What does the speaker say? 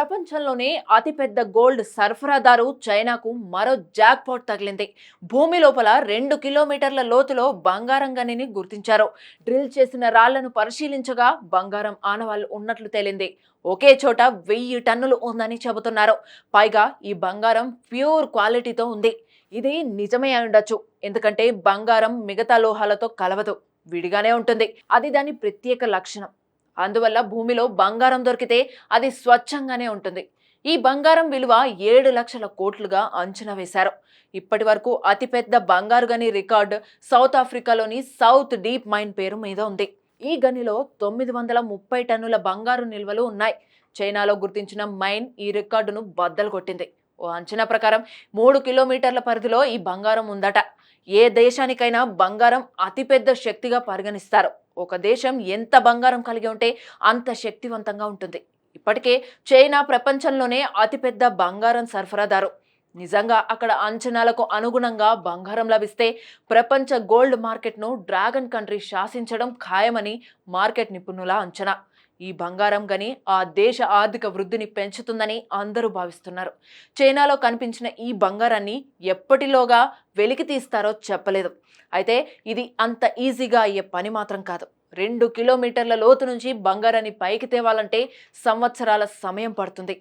ప్రపంచంలోనే అతిపెద్ద గోల్డ్ సరఫరాదారు చైనాకు మరో జాక్పాట్ తగిలింది. భూమి లోపల రెండు కిలోమీటర్ల లోతులో బంగారం గనిని గుర్తించారు. డ్రిల్ చేసిన రాళ్ళను పరిశీలించగా బంగారం ఆనవాళ్ళు ఉన్నట్లు తేలింది. ఒకే చోట వెయ్యి టన్నులు ఉందని చెబుతున్నారు. పైగా ఈ బంగారం ప్యూర్ క్వాలిటీతో ఉంది. ఇది నిజమే అయి ఉండొచ్చు. ఎందుకంటే బంగారం మిగతా లోహాలతో కలవదు. విడిగానే ఉంటుంది. అది దాని ప్రత్యేక లక్షణం. అందువల్ల భూమిలో బంగారం దొరికితే అది స్వచ్ఛంగానే ఉంటుంది. ఈ బంగారం విలువ ఏడు లక్షల కోట్లుగా అంచనా వేశారు. ఇప్పటి వరకు అతిపెద్ద బంగారు గని రికార్డు సౌత్ ఆఫ్రికాలోని సౌత్ డీప్ మైన్ పేరు మీద ఉంది. ఈ గనిలో తొమ్మిది వందల ముప్పై టన్నుల బంగారు నిల్వలు ఉన్నాయి. చైనాలో గుర్తించిన మైన్ ఈ రికార్డును బద్దలు కొట్టింది. ఓ అంచనా ప్రకారం మూడు కిలోమీటర్ల పరిధిలో ఈ బంగారం ఉందట. ఏ దేశానికైనా బంగారం అతిపెద్ద శక్తిగా పరిగణిస్తారు. ఒక దేశం ఎంత బంగారం కలిగి ఉంటే అంత శక్తివంతంగా ఉంటుంది. ఇప్పటికే చైనా ప్రపంచంలోనే అతిపెద్ద బంగారం సరఫరాదారు. నిజంగా అక్కడ అంచనాలకు అనుగుణంగా బంగారం లభిస్తే ప్రపంచ గోల్డ్ మార్కెట్ను డ్రాగన్ కంట్రీ శాసించడం ఖాయమని మార్కెట్ నిపుణుల అంచనా. ఈ బంగారం గని ఆ దేశ ఆర్థిక వృద్ధిని పెంచుతుందని అందరూ భావిస్తున్నారు. చైనాలో కనిపించిన ఈ బంగారాన్ని ఎప్పటిలోగా వెలికి తీస్తారో చెప్పలేదు. అయితే ఇది అంత ఈజీగా అయ్యే పని మాత్రం కాదు. రెండు కిలోమీటర్ల లోతు నుంచి బంగారాన్ని పైకి తేవాలంటే సంవత్సరాల సమయం పడుతుంది.